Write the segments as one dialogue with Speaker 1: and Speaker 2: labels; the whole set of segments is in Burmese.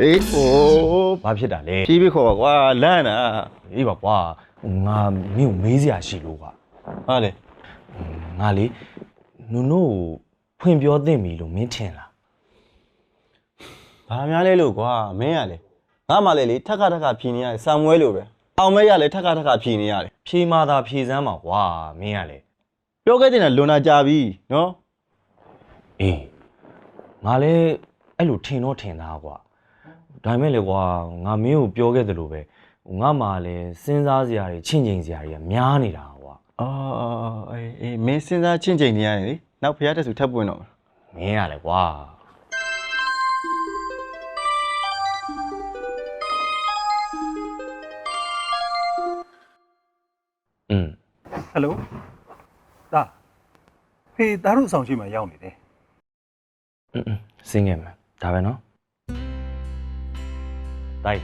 Speaker 1: အေးဟို
Speaker 2: ဘာဖြစ်တာလဲ
Speaker 1: ဖြည်းဖြည်းခေါ်ပါကွာလန့်တာ
Speaker 2: အေးပါကွာငါမင်းကိုမေးစရာရှိလို့ကွာ
Speaker 1: ဟာလေ
Speaker 2: ငါလေနုံနို့ကိုဖွင့်ပြောသင့်ပြီလို့မင်းထင်လား
Speaker 1: ဘာများလဲလို့ကွာမင်းရလေငါမှလည်းလေထက်ခါထက်ခါဖြီနေရတယ်ဆံမွဲလို့ပဲအောင်မဲရလေထက်ခါထက်ခါဖြီနေရတယ်
Speaker 2: ဖြေမာသာဖြေစမ်းပါကွာမင်းကလေ
Speaker 1: ပြောခဲ့တဲ့ကလွန်တာကြာပြီနော်
Speaker 2: အေးငါလည်းအဲ့လိုထင်တော့ထင်သားကွာ ဒါပေမဲ့လေကွာငါမင်းကိုပြောခဲ့တယ်လို့ပဲငါမှလည်းစဉ်းစားစရာတွေချင့်ချိန်စရာတွေကများနေတာကွာ
Speaker 1: အော်အေးအေးမင်းစဉ်းစားချင်းချိန်နေရတယ်လေနောက်ဖရားတက်စုထပ်ပွင့်တော့မယ်
Speaker 2: မင်းကလေကွာอืม
Speaker 3: ဟယ်လိုဒါဖေးသားတို့ဆောင်ရှိမှရောက်နေတယ်
Speaker 2: อืมစင်းခဲ့မယ်ဒါပဲနော် တိုက်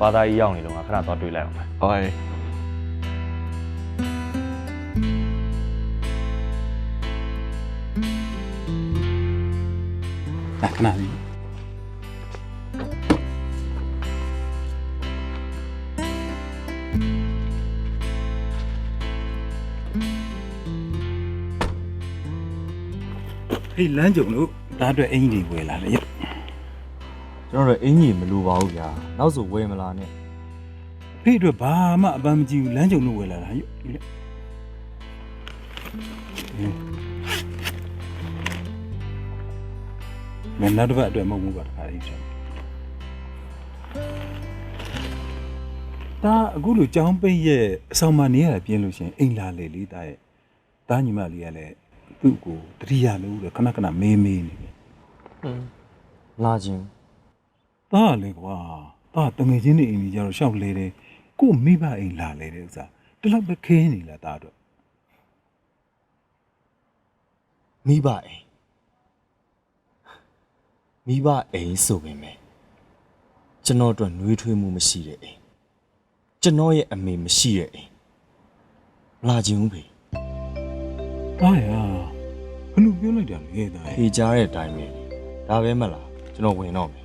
Speaker 2: ဘာသာကြီးရောက်နေလို့ငါခဏတော့တွေ့လိုက်အောင်မယ်
Speaker 1: ဟောအေး
Speaker 3: ဒါခဏလေးဟေးလမ်းကြုံလို့ဒါအတွက်အင်ကြီးတွေဝယ်လာတယ်ရ
Speaker 4: ကျွန်တော်တို့အင်ကြီးမလိုပါဘူးဗျာနောက်ဆိုဝယ်မလာနဲ့
Speaker 3: ဖေးအတွက်ဘာမှအပန်းမကြည့်ဘူးလမ်းကြုံလို့ဝယ်လာတာဟဲ့ဒီလေမင်းနောက်တစ်ပတ်အတွက်မဟုတ်ဘူးကွာတခါလေးဆိုဒါအခုလိုကြောင်းပိတ်ရဲ့အဆောင်မနေရတာပြင်းလို့ရှရင်အိမ်လာလေလေးတာရဲ့တာညီမလေးကလည်းသူ့ကိုတတိယလို့လေခဏခဏမေးမေးနေတယ်
Speaker 4: လာခြင်း
Speaker 3: တာလေကွာတာတငယ်ချင်းနေအိမ်ကြီးကြတော့ရှောက်လေတယ်ကို့မိဘအိမ်လာလေတဲ့ဥစ္စာတလောက်ပဲခင်းနေလားတာတော့
Speaker 4: မိဘအိမ်မိဘအိမ်ဆိုပေမဲ့ကျွန်တော်တို့နှွေးထွေးမှုမရှိတဲ့အိမ်ကျွန်တော်ရဲ့အမေမရှိတဲ့အိမ်လာခြင်းဦးဖေ
Speaker 3: တာရဘယ်လိုပြောလိုက်တာလဲတာရဲ့
Speaker 4: ဖေးကြားတဲ့အတိုင်းပဲဒါပဲမလားကျွန်တော်ဝင်တော့မယ်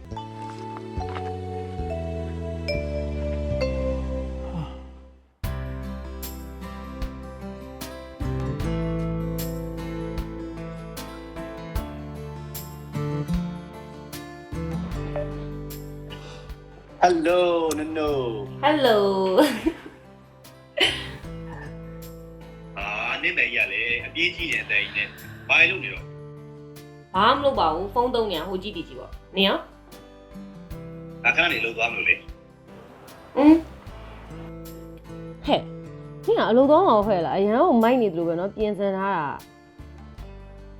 Speaker 5: နို
Speaker 6: ဟယ်လို
Speaker 5: အာနေမယ်ရလေအပြေးကြီးနေတဲ့အတိုင်းနဲ့ဘာလို့နေတော့
Speaker 6: ဘာမှမလုပ်ပါဘူးဖုန်းသုံးနေဟိုကြည့်တည်ကြည့်ပေါ့နေရော
Speaker 5: အခါနေလို့သွားမလို့လေ
Speaker 6: อืมဟဲ့ဒီကအလုပ်တော့မဟုတ်ခဲ့လားအရန်ကိုမိုက်နေတယ်လို့ပဲเนาะပြင်ဆင်ထားတာ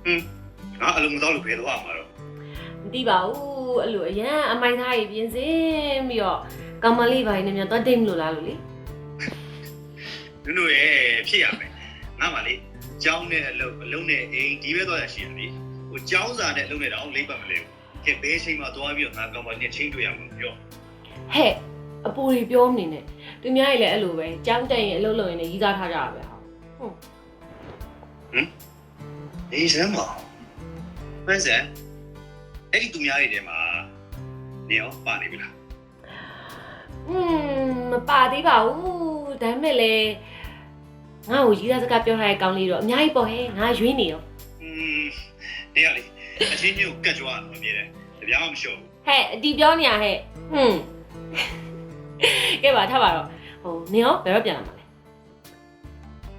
Speaker 5: ဟွန်းငါအလုံးမတော်လို့ဖယ်သွားမှာတော့
Speaker 6: မ သိပါဘူးအဲ့လိုအရန်အမိုက်သားကြီးပြင်ဆင်ပြီးတော့ကောင်မလေးပိုင်းနဲ့မြန်တော့တိတ်မလို့လားလို့လေ
Speaker 5: နနိုရဲ့ဖြစ်ရမယ်ငါမှလေကျောင်းနဲ့အလုံးအလုံးနဲ့အိမ်ဒီပဲသွားရရှိရပြီဟိုကျောင်းစာနဲ့အလုံးနဲ့တော့လိမ့်ပါမလဲကဲဘဲချိန်မှာသွားပြီးတော့ငါကောင်မနဲ့ချင်းတွေ့ရမှာပြော
Speaker 6: ဟဲ့အပူတွေပြောမနေနဲ့သူများကြီးလည်းအဲ့လိုပဲကြောင်းတက်ရင်အလုပ်လုပ်ရင်လည်းရီးစားထားကြတာပဲဟုတ်
Speaker 5: နေစမ်းပါဖန်ဆန် အဲ့ဒီသူများတွေထဲမှာနေရောပါနေပြီလား
Speaker 6: อืมမပါသေးပါဘူးဒါပေမဲ့လည်းငါ့ကိုရီးစားစကားပြောထားတဲ့ကောင်လေးတော့အများကြီးပေါ့ဟဲ့ငါရွေးနေရော
Speaker 5: อืมနေရလေအချင်းချင်းကိုကတ်ကြွားမမြဲတယ်တပြားမှမလျှော့ဘူး
Speaker 6: ဟဲ့အတီပြောနေရဟဲ့ဟွန်းကဲပါထားပါတော့ဟိုနင်ရောဘယ်တော့ပြန်လာမှာလဲ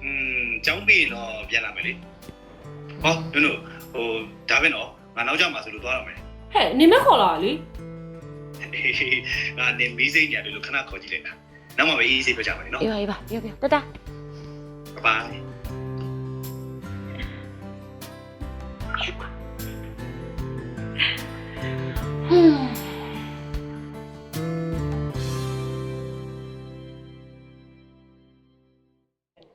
Speaker 5: อืมကျောင်းပြီးရင်တော့ပြန်လာမယ်လေဟောနုနုဟိုဒါပဲနော်ငါနောက်ကြမှာဆိုလို့သွားရမယ်
Speaker 6: ဟဲ့နင်မခေါ်လာလေ
Speaker 5: ငါနေမီးစိမ့်နေတယ်လို့ခဏခေါ်ကြည့်လိုက်တာနောက်မှပဲအေးအေးဆေးပြောကြပါမယ်နော်
Speaker 6: အေးပါအေးပါပြောပြောတတ
Speaker 5: ဘိုင်
Speaker 6: ဟွန်း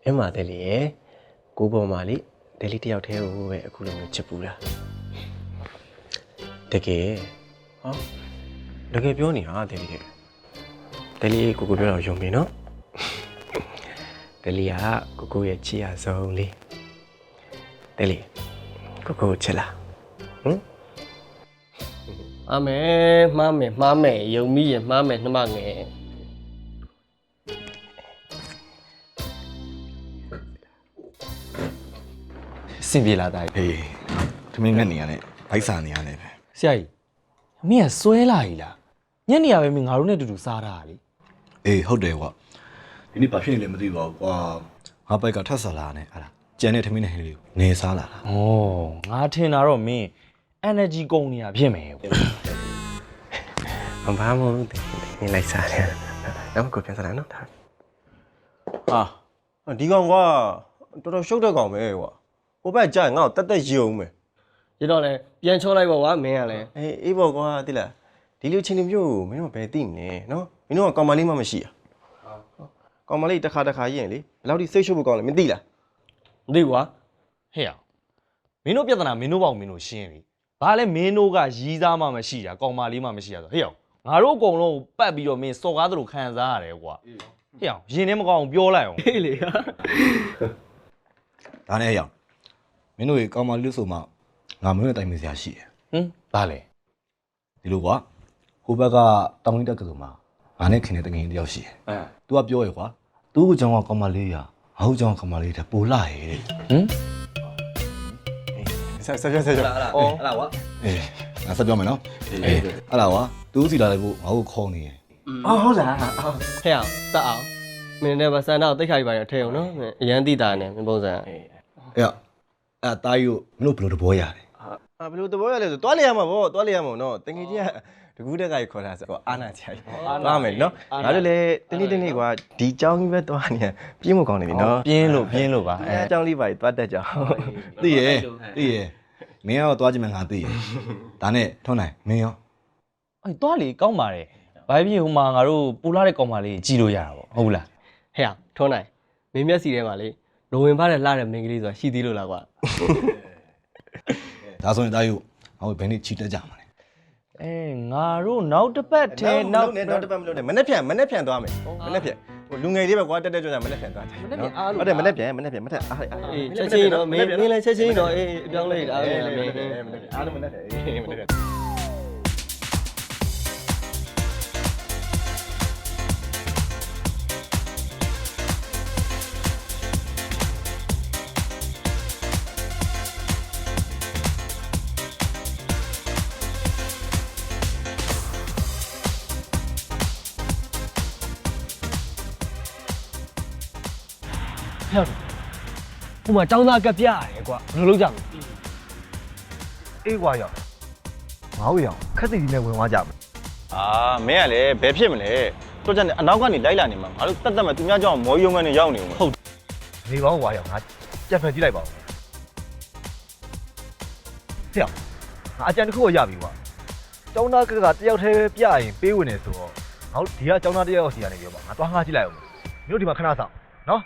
Speaker 7: အဲမှာတယ်လေရဲ့ကိုပေါ်မှာလေတယ်လီတယောက်တည်းကိုပဲအခုလိုမျိုးချစ်ပူတာ တကယ်ဟောတကယ်ပြောနေတာတယ်လီရဲ့တယ်လီကိုကိုပြောတော့ယုံပြီနော်တယ်လီကကိုကိုရဲ့ချစ်ရဆုံးလေးတယ်လီကိုကိုကိုချစ်လားဟမ်
Speaker 8: မှားမယ်မှားမယ်မှားမယ်ယုံမိရင်မှားမယ်နှမငယ်
Speaker 4: စင်ပြေလာတာ
Speaker 9: အေးထမင်းငက်နေရတယ်ဘိုက်စာနေရတယ်ပဲ
Speaker 2: ဆရာကြီးမင်းကစွဲလာ ਈ လားညနေရပဲမင်းငါတို့နဲ့အတူတူစားတာလေ
Speaker 9: အေးဟုတ်တယ်ကွာဒီနေ့ဘာဖြစ်နေလဲမသိပါဘူးကွာငါဘိုက်ကထက်ဆလာနဲ့အဲ့ဒါကြံတဲ့ထမင်းနဲ့ဟင်းလေးကိုနေစားလာတာ
Speaker 2: ဩငါထင်တာတော့မင်း energy ကုန်နေတာဖြစ်မယ်ကွာ
Speaker 7: မဘာမလို့တင်နေလိုက်စားတယ်နောက်ကိုပြန်စားလိုက်နော်ဒါ
Speaker 10: ဟာဒီကောင်ကတော်တော်ရှုပ်တဲ့ကောင်ပဲကွာဟိုဘက်ကြာရင်ငါ့ကိုတက်တက်ယုံမယ်
Speaker 8: ရတော့လဲပြန်ချောလိုက်ပါကွာမင်းကလည်း
Speaker 10: အေးအေးပေါ့ကွာတိလားဒီလိုချင်းနေမျိုးကိုမင်းတို့ဘယ်သိမလဲနော်မင်းတို့ကကောင်မလေးမှမရှိอ่ะကောင်မလေးတစ်ခါတစ်ခါရင်လေဘယ်လောက်ထိစိတ်ရှုပ်ဖို့ကောင်းလဲမသိလား
Speaker 8: မသိဘူးကွာ
Speaker 2: ဟဲ့အောင်မင်းတို့ပြဿနာမင်းတို့ပေါ့မင်းတို့ရှင်းပြီဘာလဲမင်းတို့ကရီးစားမှမရှိတာကောင်မလေးမှမရှိတာဆိုဟဲ့အောင်ငါတို့အကုန်လုံးကိုပတ်ပြီးတော့မင်းစော်ကားသလိုခံစားရတယ်ကွာဟဲ့အောင်ရင်ထဲမကောင်းဘူးပြောလိုက်အောင်
Speaker 8: ဟေးလေဟာ
Speaker 9: ဒါနဲ့အရောင်မင်းတို့ရေကောင်းမလေးလို့ဆိုမှ ငါမင်းတို့တိုင်မစရာရှိတယ်
Speaker 2: ဟင်ဘာလဲ
Speaker 9: ဒီလိုကွာဟိုဘက်ကတောင်းလေးတက်ကလေးမှာငါနဲ့ခင်တဲ့တငယ်တယောက်ရှိတယ်အဲ तू ကပြောရကွာသူ့ကိုကြောင်ကကောင်းမလေးရငါ့ကိုကြောင်ကကောင်းမလေးတဲ့ပိုလာရဲတဲ့
Speaker 2: ဟင်
Speaker 10: ဆက်ဆက်ဆက်ဆက်အော်
Speaker 9: အဲ့ဒါကွာအေးငါဆက်ပြောမယ်နော်အေးအဲ့ဒါကွာသူ့စီလာလိုက်ဖို့ငါ့ကိုခေါ်နေတယ်
Speaker 10: အော်ဟုတ်လား
Speaker 8: ဟဲ့အောင်တတ်အောင်မင်းလည်းဗစန္ဒကိုတိတ်ခိုက်ပါရထဲအောင်နော်မင်းအရန်တိတာနဲ့မင်းပုံစံ
Speaker 9: အဲ့အဲ့ ဒါတားယူမင်းတို့ဘယ်လိုတဘောရတယ်
Speaker 10: အာဘယ်လိုတဘောရလဲဆိုတွားလေရမှာပေါ့တွားလေရမှာနော်တကယ်ကြီးကတကူးတက်ကကြီးခေါ်တာဆိုတော့အာနာချာကြီးသွားမယ်နော်ငါတို့လည်းတနေ့တနေ့ကွာဒီเจ้าကြီးပဲတွားနေပြင်းမကောင်းနေပြီနော်
Speaker 2: ပြင်းလို့ပြင်းလို့ပါ
Speaker 10: အဲအကြောင်းလေးပါတွားတက်ကြအောင်
Speaker 9: သိရသိရမင်းကတော့သွားကြည့်မယ်ငါသိရဒါနဲ့ထွန်းနိုင်မင်းရော
Speaker 2: အဲ့သွားလေကောင်းပါတယ်ဘာဖြစ်ဟိုမှာငါတို့ပူလာတဲ့ကောင်မလေးကြီးလို့ရတာပေါ့ဟုတ်လား
Speaker 8: ဟဲ့အောင်ထုံးနိုင်မင်းမျက်စီထဲမှာလေ လိုဝင်ပါတဲ့လှတဲ့မင်းကလေးဆိုတာရှိသေးလို့လားကွာ
Speaker 9: ဒါဆိုရင်တားယူငါတို့ဘယ်နေ့ချီတက်ကြမှာလဲ
Speaker 2: အဲငါတို့နောက်တစ်ပတ်ထဲ
Speaker 10: နော
Speaker 2: နောက်
Speaker 10: က်နဲ့နောက်တစ်ပတ်မလို့နဲ့မနေ့ပြန်မနေ့ပြန်သွားမယ်မနေ့ပြန်ဟိုလူငယ်လေးပဲကွာတက်တက်ကြွကြွမနေ့ပြန်သွားတယ်နော်ဟုတ်တယ်မနေ့ပြန်မနေ့ပြန်မနေ့အားအား
Speaker 8: အေးချက်ချင်းတော့မင်းမင်းလည်းချက်ချင်းတော့အေးအပြောင်းလဲတာအဲ့ဒါမင်း
Speaker 10: အားလုံးမနေ့ပြန်အေးမနေ့ပြန်
Speaker 8: ဟိုမှာចောင်းသားကပ်ပြရတယ်ကွာဘယ်လိုလုပ်ကြမလဲ
Speaker 11: အေးကွာရောက်ငါ့ရောက်ခက်စီဒီနဲ့ဝင်သွားကြမယ်
Speaker 1: အာမင်းကလည်းဘယ်ဖြစ်မလဲတော့ကြတယ်အနောက်ကနေလိုက်လာနေမှာငါတို့တက်တက်မဲ့သူများကြောင့်မောယုံကနေရောက်နေဦးမယ်ဟုတ်
Speaker 11: နေပေါင်းကွာရောက်ငါကြက်ဖန်ကြည့်လိုက်ပါဦးဆရာငါအကြံတစ်ခုတော့ရပြီကွာကျောင်းသားကကတယောက်တည်းပဲပြရင်ပေးဝင်နေဆိုတော့ငါတို့ဒီကကျောင်းသားတယောက်စီကနေပြောပါငါသွားငှားကြည့်လိုက်အောင်မြို့ဒီမှာခဏဆောင်နော်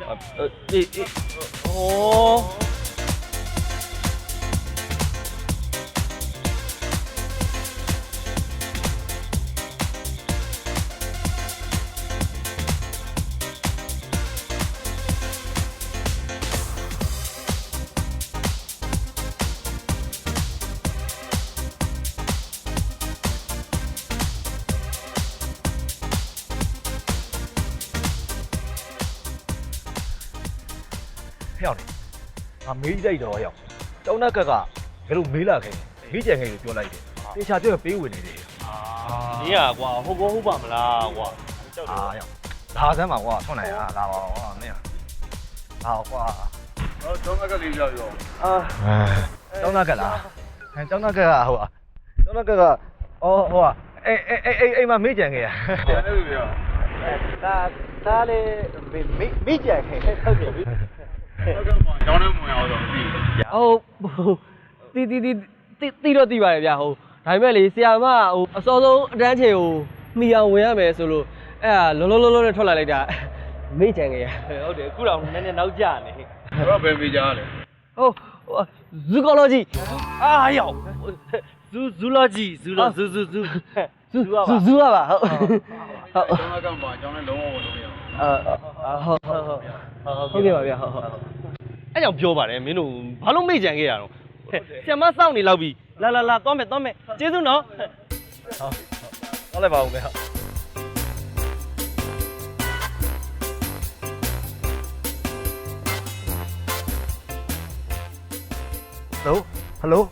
Speaker 2: အေးအေးဩ
Speaker 11: မေးကြိုက်တော့ရောက်ကျောင်းသားကကဘယ်လိုမေးလာခဲ့မေးကြံခဲ့လို့ပြောလိုက်တယ်တေချာပြောပေးဝင်နေတယ်
Speaker 2: ဒီကကွာဟုတ်ကောဟုတ်ပါမလားကွာ
Speaker 11: အာရောက်လာစမ်းပါကွာထွန်းနိုင်อ่ะလာပါကွာမင်းလာကွာ
Speaker 9: တော့ကျောင်းကလေးကြောက်ရော
Speaker 11: အာကျောင်းသားကလားအဲကျောင်းသားကကဟိုอ่ะကျောင်းသားကကအော်ဟိုอ่ะအေးအေးအေးအေးမမေးကြံခဲ့ရ
Speaker 9: အဲ့လိုပြော
Speaker 11: ဒါဒါလေးမေးမေးကြံခဲ့ဟုတ်တယ်
Speaker 9: ကျောင်းထဲဝင်အောင်တော့ပြီ
Speaker 8: ဟုတ်တီတီတီတီတော့တီပါတယ်ဗျာဟုတ်ဒါပေမဲ့လေဆရာမဟိုအစောဆုံးအတန်းချေကိုမိအောင်ဝင်ရမယ်ဆိုလို့အဲ့ဒါလောလောလောလောနဲ့ထွက်လာလိုက်တာမေ့ကြံခဲ့ရ
Speaker 2: ဟုတ်တယ်အခုတော့နည်းနည်းနောက်ကျနေ
Speaker 9: တော့ဘယ်ပေးကြလဲ
Speaker 8: ဟုတ်ဇူကောလောဂျီ
Speaker 2: အာရောက်ဇူဇူလောဂျီဇူလောဇူဇူဇူ
Speaker 8: ဇူဇူဇူရပါဟုတ်ဟုတ်
Speaker 9: ကျောင်းကမှကျောင်းထဲလုံးဝဝင်လို့မရဘူး
Speaker 8: အာဟုတ်ဟုတ်ဟုတ်ဟုတ်ကဲ့ပါဗျာဟုတ်ဟုတ်
Speaker 2: အဲ့ကြောင့်ပြောပါတယ်မင်းတို့ဘာလို့မေ့ကြံခဲ့ရတော့ဆရာမစောင့်နေလောက်ပြီလာလာလာသွားမယ်သွားမယ်ကျေးဇူးနော်
Speaker 11: ဟုတ်လိုက်ပါဦးမယ်ဟုတ်ဟယ်လိုဟယ်လို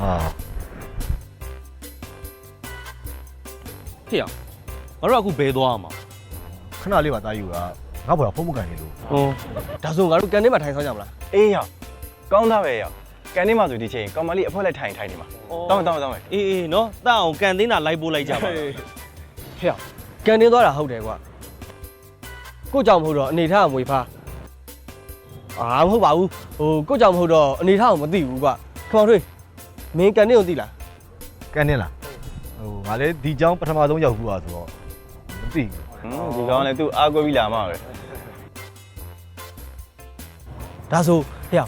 Speaker 11: အာ
Speaker 2: ဖေရ ငါတို့အခုဘယ်သွားမှာ
Speaker 11: ခဏလေးပါတာယူကငါ့ဘောကဖုန်းမကန်နေလို့
Speaker 2: ဟောဒါဆိုငါတို့ကန်ထဲမှာထိုင်ဆောင်ကြမလား
Speaker 10: အေးရောင်ကောင်းသားပဲရောင်ကန်ထဲမှာဆိုဒီချိန်ကောင်မလေးအဖွဲလိုက်ထိုင်ထိုင်နေမှာတောင်းတောင်းတောင်းမယ်
Speaker 2: အေးအေးနော်တအောင်ကန်သိန်းတာလိုက်ပို့လိုက်ကြပါဖျောက်ကန်တင်းသွားတာဟုတ်တယ်ကွာကိုကြောင့်မဟုတ်တော့အနေထားအမွေဖားအာမဟုတ်ပါဘူးဟိုကိုကြောင့်မဟုတ်တော့အနေထားကိုမသိဘူးကွာခမောင်ထွေးမင်းကန်တင်းကိုသိလား
Speaker 11: ကန်တင်းလားဟိုငါလည်းဒီကြောင်ပထမဆုံးရောက်ဘူးပါဆိုတော့ သိဘူး
Speaker 10: ဒီကောင်လည်းသူအားကိုးပြီးလာမှာပဲ
Speaker 2: ဒါဆိုဟဲ့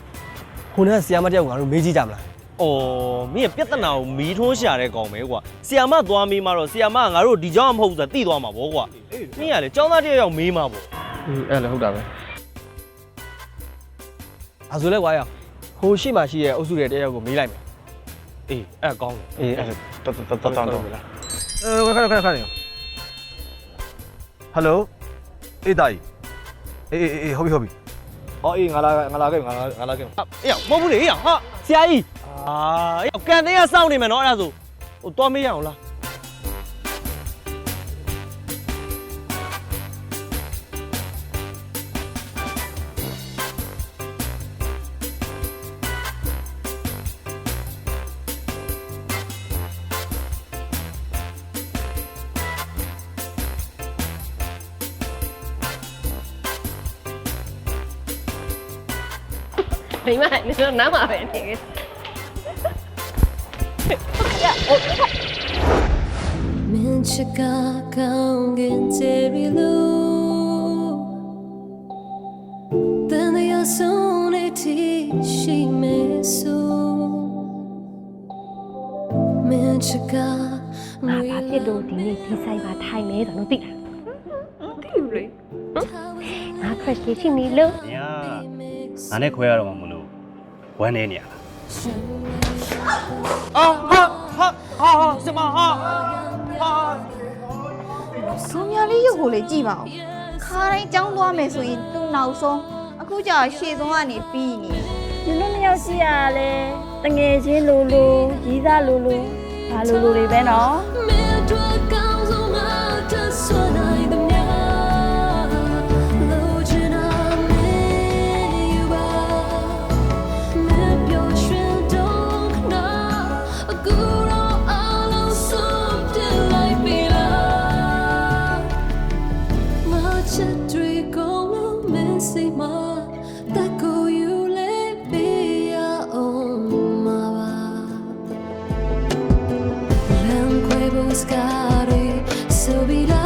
Speaker 2: ခုနကဆီယာမတယောက်ကတော့မေးကြည့်ကြမလားအော်မင်းရဲ့ပြဿနာကိုမီးထွန်းရှာတဲ့ကောင်ပဲကွာဆီယာမသွားမေးမှတော့ဆီယာမကငါတို့ဒီကြောင်မဟုတ်ဘူးဆိုတာသိသွားမှာပေါ့ကွာမင်းကလည်းចောင်းသားတယောက်ယောက်မေးမှာပေါ့အေးအဲ့လည်းဟုတ်တာပဲအဆိုလဲကွာရဟိုရှိမှရှိရဲ့အုပ်စုတဲ့တယောက်ကိုမေးလိုက်မယ်အေးအဲ့ကောင်းတယ်
Speaker 10: အေးအဲ့တော့တော့တော့တော့လား
Speaker 11: အဲခဏခဏခဏ ဟယ်လိုအေးတာကြီးအေးအေးအေးဟုတ်ပြီဟုတ်ပြီအော်အေးငါလာငါလာခဲ့ငါလာငါလာခဲ့
Speaker 2: အေးမဟုတ်ဘူးလေအေးဟာဆရာကြီးအာအေးကန်တင်းကစောင့်နေမယ်နော်အဲ့ဒါဆိုဟိုသွားမေးရအောင်လား
Speaker 12: မိမနေတော့နားမှာပဲနေခဲ့
Speaker 13: မင်းချကကောင်းကင်ချယ်ရီလိုတန်ရဆုံးနေတီရှိမဲဆိုမင်းချက
Speaker 12: ငါဘာဖြစ်လို့ဒီနေ့ဒီဆိုင်မှာထိုင်နေတယ်လို့သိလားသိဘူးလေငါ crush လေးရှိနေလို့။
Speaker 14: ညာငါနဲ့ခွဲရတော့မှမလို့ ဝမ်းနေနေရတာ
Speaker 2: အာဟာဟာဟာစမဟာဟာ
Speaker 15: ဆုံးမြလေးရုပ်ကိုလေကြည့်ပါဦးခါတိုင်းကြောင်းသွားမယ်ဆိုရင်သူ့နောက်ဆုံးအခုကျတော့ရှေ့ဆုံးကနေပြီးနေ
Speaker 6: ညနေနှစ်ယောက်ရှိရလဲတငယ်ချင်းလိုလိုရီးသားလိုလိုဘာလိုလိုတွေပဲနော်
Speaker 13: pescare subirá